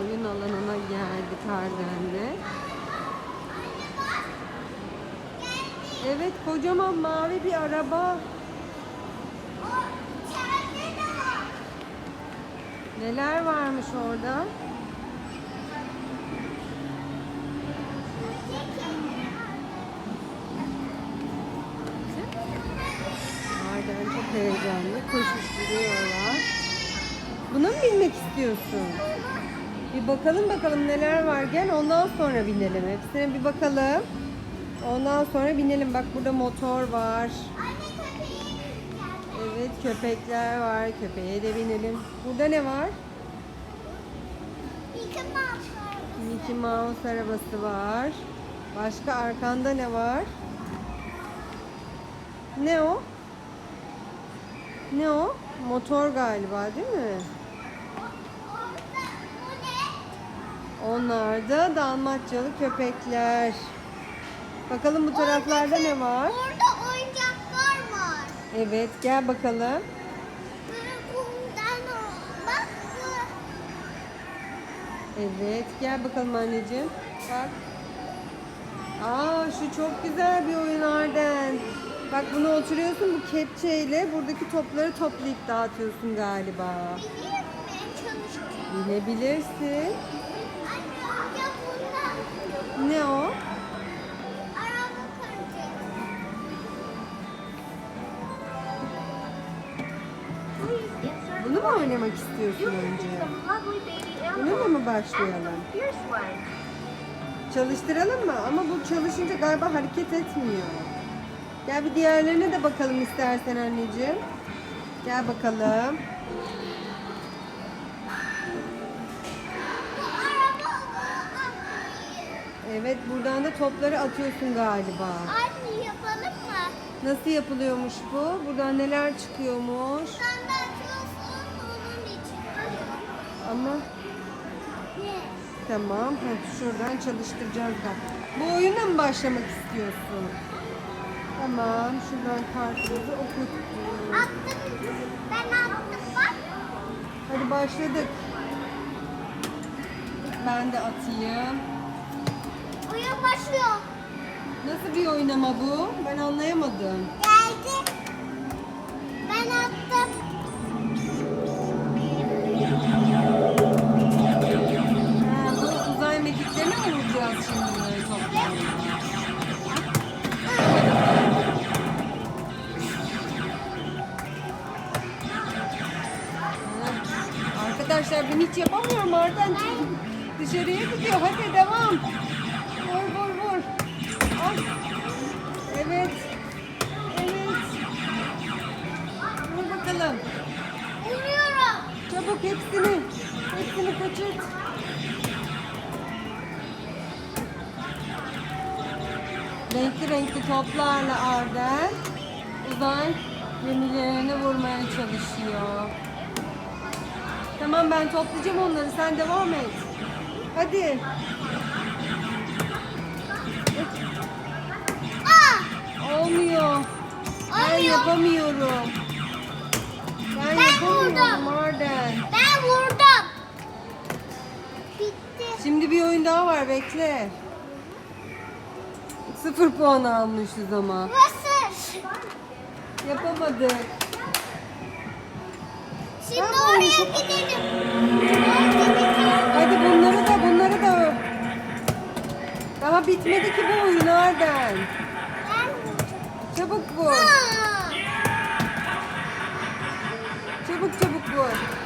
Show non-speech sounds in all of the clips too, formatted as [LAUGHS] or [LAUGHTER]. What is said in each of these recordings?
Oyun alanına geldik Arden'de. Evet kocaman mavi bir araba. Neler varmış orada? Arden çok heyecanlı. Koşuşturuyorlar. Buna mı binmek istiyorsun? Bir bakalım bakalım neler var. Gel ondan sonra binelim. Hepsine bir bakalım. Ondan sonra binelim. Bak burada motor var. Evet köpekler var. Köpeğe de binelim. Burada ne var? Mickey Mouse arabası var. Başka arkanda ne var? Ne o? Ne o? Motor galiba değil mi? Onlar da Dalmatçalı köpekler. Bakalım bu taraflarda ne var? Orada oyuncaklar var. Evet gel bakalım. Bundan o- bak bu. Evet gel bakalım anneciğim. Bak. Aa şu çok güzel bir oyun Arden. Bak bunu oturuyorsun bu kepçeyle buradaki topları toplayıp dağıtıyorsun galiba. Biliyor musun? Çalıştım. Binebilirsin. Oynamak istiyorsun önce? Bununla mı başlayalım? Çalıştıralım mı? Ama bu çalışınca galiba hareket etmiyor. Gel bir diğerlerine de bakalım istersen anneciğim. Gel bakalım. Evet buradan da topları atıyorsun galiba. Anne yapalım mı? Nasıl yapılıyormuş bu? Buradan neler çıkıyormuş? Sen Ama tamam. Heh, şuradan çalıştıracağız da. Bu oyuna mı başlamak istiyorsun? Tamam. Şuradan kartımızı okuttuk. Attım. Ben attım bak. Hadi başladık. Ben de atayım. Oyun başlıyor. Nasıl bir oynama bu? Ben anlayamadım. Geldi. Şimdi Arkadaşlar ben hiç yapamıyorum Arden. Dışarıya gidiyor. Hadi devam. Vur vur vur. Ay. Evet. Evet. Vur bakalım. Vuruyorum. Çabuk hepsini. Hepsini kaçırt. Renkli renkli toplarla Arden uzay gemilerini vurmaya çalışıyor. Tamam ben toplayacağım onları. Sen devam et. Hadi. Aa! Olmuyor. Ben Olmuyor. yapamıyorum. Ben, Ben yapamıyorum vurdum. Arden. Ben vurdum. Bitti. Şimdi bir oyun daha var bekle. Sıfır puan almışız ama. Burası. Yapamadık. Şimdi Tamam. oraya gidelim. Hadi bunları da bunları da. Daha bitmedi ki bu oyun Arden. Çabuk vur. Çabuk çabuk vur.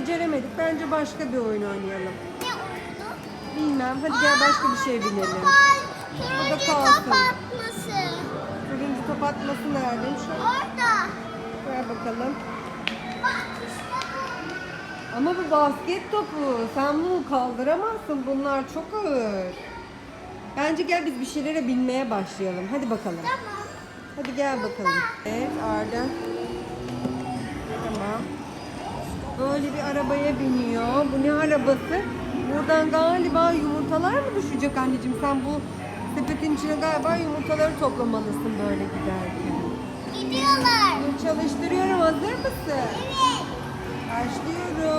Beceremedik. Bence başka bir oyun oynayalım. Ne oldu? Bilmem. Hadi gel başka bir şey. Turuncu Burada kalsın. top atması. Turuncu top atması neredeymiş? Orada. Ver bakalım. Bak işte bu. Ama bu basket topu. Sen bunu kaldıramazsın. Bunlar çok ağır. Bence gel biz bir şeylere binmeye başlayalım. Hadi bakalım. Tamam. Hadi gel bakalım. Evet Arda. Böyle bir arabaya biniyor. Bu ne arabası? Buradan galiba yumurtalar mı düşecek anneciğim? Sen bu sepetin içine galiba yumurtaları toplamalısın böyle giderken. gidiyorlar. Çalıştırıyorum. Hazır mısın? Evet. Başlıyoruz.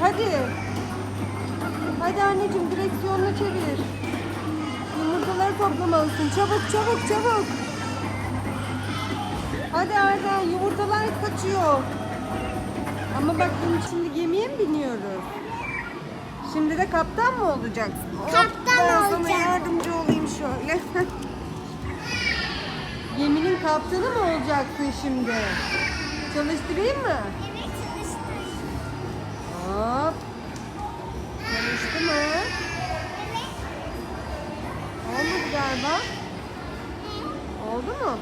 Hadi. Hadi anneciğim direksiyonunu çevir. Yumurtaları toplamalısın. Çabuk, çabuk, çabuk. Hadi Arda, yumurtalar kaçıyor. Ama bak bunun şimdi gemiye mi biniyoruz? Şimdi de kaptan mı olacaksın? Kaptan ben sana olacağım. yardımcı olayım şöyle. [LAUGHS] Geminin kaptanı mı olacaksın şimdi? Çalıştırayım mı? Hop. Çalıştı mı? Evet. Olmadı galiba. Oldu mu?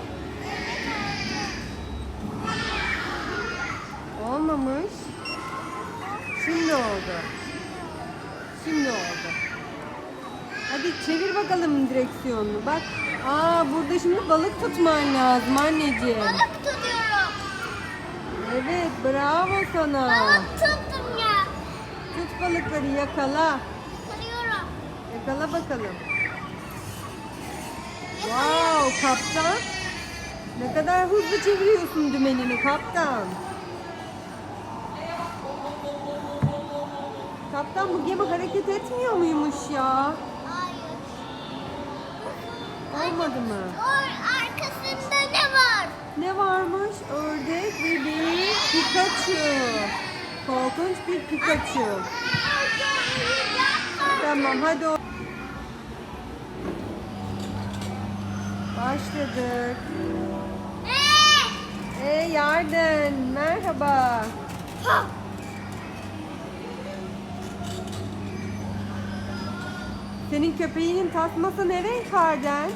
Olmamış. Şimdi oldu. Şimdi oldu. Hadi çevir bakalım direksiyonunu. Bak. Aa burada şimdi balık tutman lazım anneciğim. Balık tutuyorum. Evet bravo sana. Balık tuttum balıkları yakala. Tutuyorum. Yakala bakalım. Wow kaptan. Ne kadar hızlı çeviriyorsun dümenini kaptan. Kaptan bu gemi hareket etmiyor muymuş ya? Hayır. Olmadı mı? Or arkasında ne var? Ne varmış? Ördek ve bir Pikachu. Korkunç bir Pikachu. Tamam hadi o. Başladık. Ee! Ey Yarden merhaba. Ha! Senin köpeğinin tasması ne renk Arden?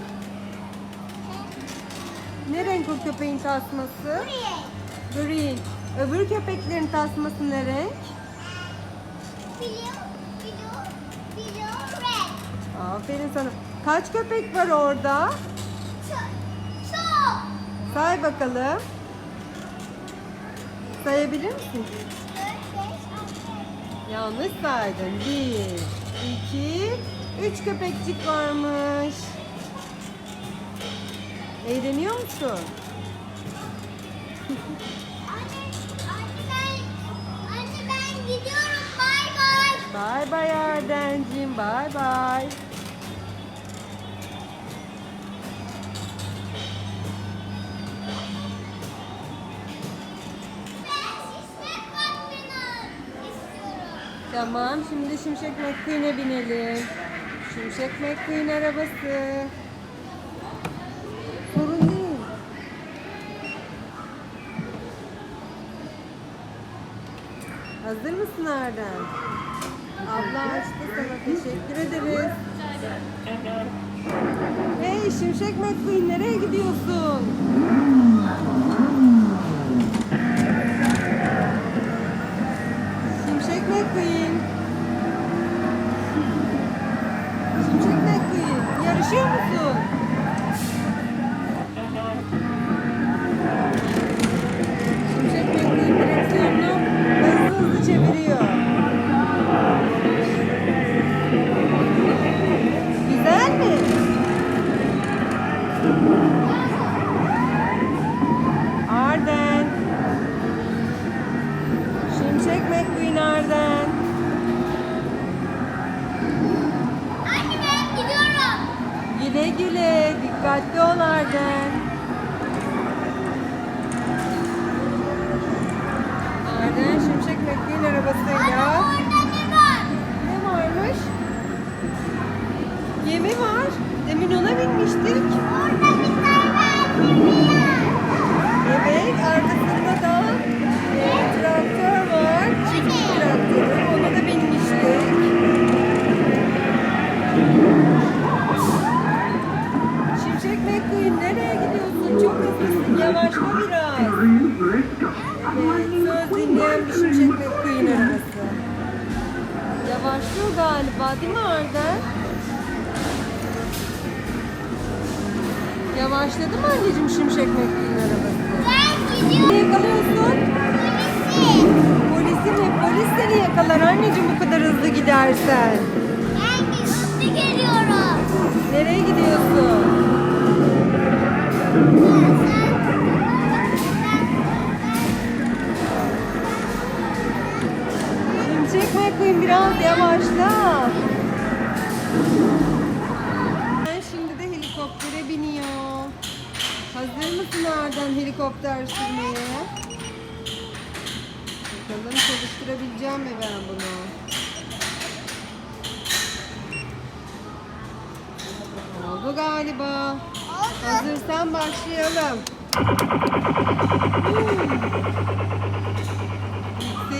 Ne renk o köpeğin tasması? Buraya. Green. Öbür köpeklerin tasması ne renk? Biliyor, biliyor. Red. Aferin sana. Kaç köpek var orada? Çok. Say bakalım. Sayabilir misin? Yanlış saydın. Bir, iki, üç köpekçik varmış. Eğleniyor musun? [LAUGHS] bay. Bay Ardencim, bay bay. Tamam, şimdi Şimşek McQueen'e binelim. Şimşek McQueen arabası. Sorun değil. Hazır mısın Arden? Abla açtı sana. Teşekkür ederiz. Hey Şimşek McQueen nereye gidiyorsun? Şimşek McQueen. Şimşek McQueen. Yarışıyor musun? Dikkatli ol galiba değil mi Arda? Yavaşladı mı anneciğim Şimşek Mekke'nin arabası? Ben gidiyorum. Ne yakalıyorsun? Polisi. Polisi mi? Polis seni yakalar anneciğim bu kadar hızlı gidersen. Ben hızlı geliyorum. Nereye gidiyorsun? Biraz yavaşla. Ben şimdi de helikoptere biniyor. Hazır mısın Arden helikopter sürmeye? Bakalım çalıştırabileceğim mi ben bunu? Oldu galiba. Hazırsan başlayalım.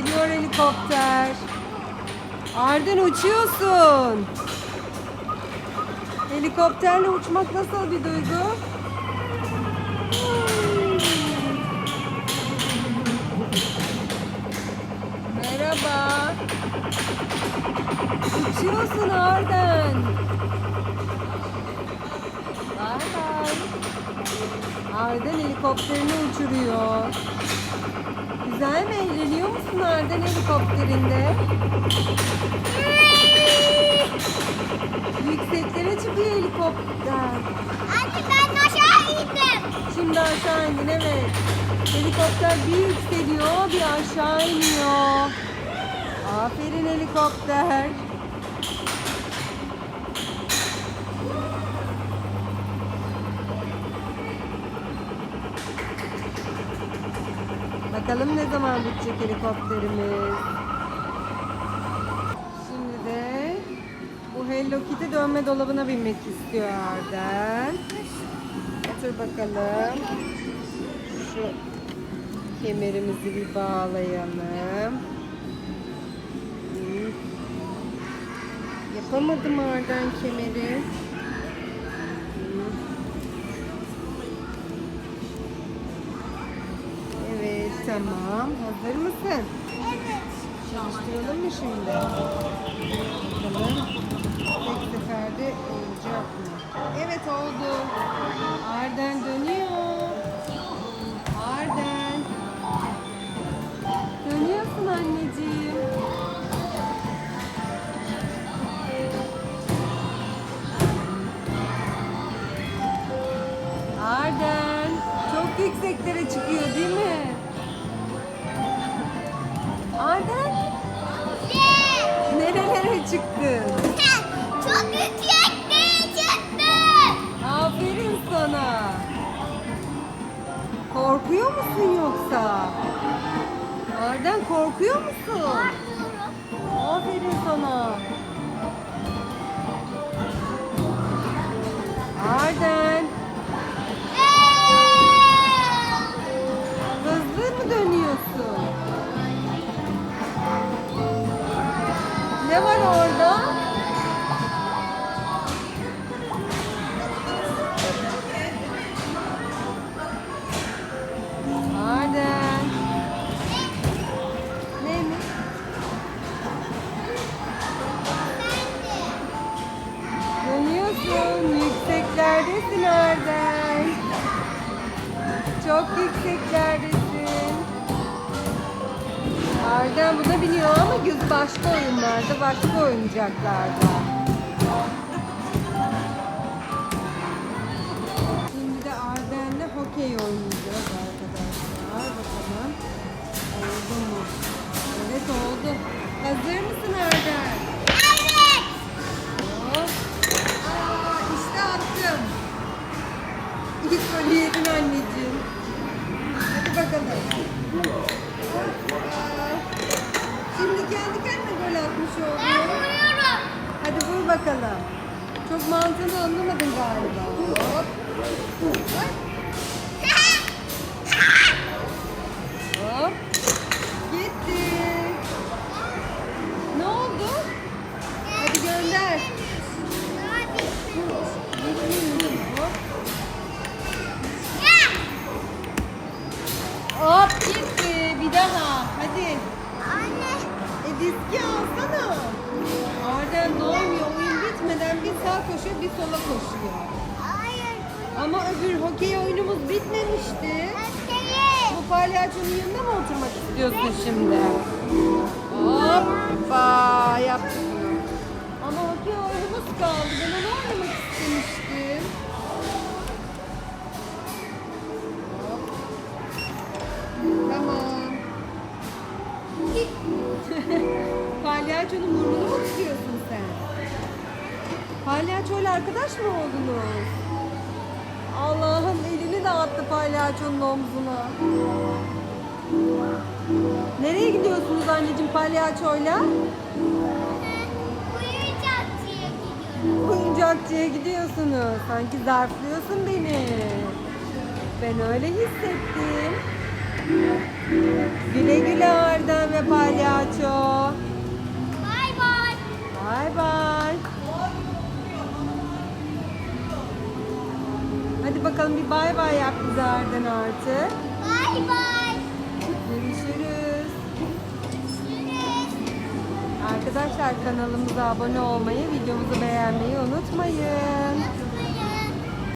Yükseliyor helikopter. Arden uçuyorsun. Helikopterle uçmak nasıl bir duygu? Merhaba. Uçuyorsun Arden. Bay. Arden helikopterini uçuruyor. Güzel mi? Eğleniyor musun Arden helikopterinde? Yükseklere çıkıyor helikopter. Anne ben aşağı indim. Şimdi aşağı indin evet. Helikopter bir yükseliyor bir aşağı iniyor. Aferin helikopter. Bakalım ne zaman bitecek helikopterimiz. Şimdi de bu Hello Kitty dönme dolabına binmek istiyor Arden. Otur bakalım. Şu kemerimizi bir bağlayalım. Yapamadım Arden kemeri. Tamam. Hazır mısın? Evet. Çalıştıralım mı şimdi? Bakalım. Tek seferde olacak mı? Evet oldu. Arden dönüyor. Arden. Dönüyorsun anneciğim. Arden. Çok yükseklere çıkıyor değil mi? Yeah. Nerelere çıktın? Çok yüksekten çıktım. Aferin sana. Korkuyor musun yoksa? Arden korkuyor musun? Aferin sana. Yükseklerdesin Arden. Çok yükseklerdesin. Arden buna biniyor ama gözü başka oyunlarda, başka oyuncaklarda. Şimdi de Arden'le hokey oynayacağız arkadaşlar. Bakalım. Oldu mu? Evet oldu. Hazır mısın Arden? Yedin anneciğim. Hadi bakalım. Şimdi kendi kendine gol atmış Ben oldun. vuruyorum. Hadi vur bakalım. Çok mantığını anlamadın galiba. Hop. Hop. Öbür hokey oyunumuz bitmemişti. Öteyi. Bu palyaçonun yanında mı oturmak istiyorsun şimdi? Hoppa yaptık. Ama okey oyunumuz kaldı. Ben onu oynamak istemiştim. Hop. Tamam. [LAUGHS] Palyaçonun burnunu mu tutuyorsun sen? Palyaçoyla arkadaş mı oldunuz? Attı palyaçonun omzuna. Nereye gidiyorsunuz anneciğim palyaçoyla? Uyuyacakçıya gidiyorum. Oyuncakçıya gidiyorsunuz. Sanki zarflıyorsun beni. Ben öyle hissettim. Güle güle Arda ve palyaço. Bay bay. Bay bay. Hadi bakalım bir bay bay yap bize Arden artık. Bay bay. Görüşürüz. Görüşürüz. Arkadaşlar kanalımıza abone olmayı, videomuzu beğenmeyi unutmayın.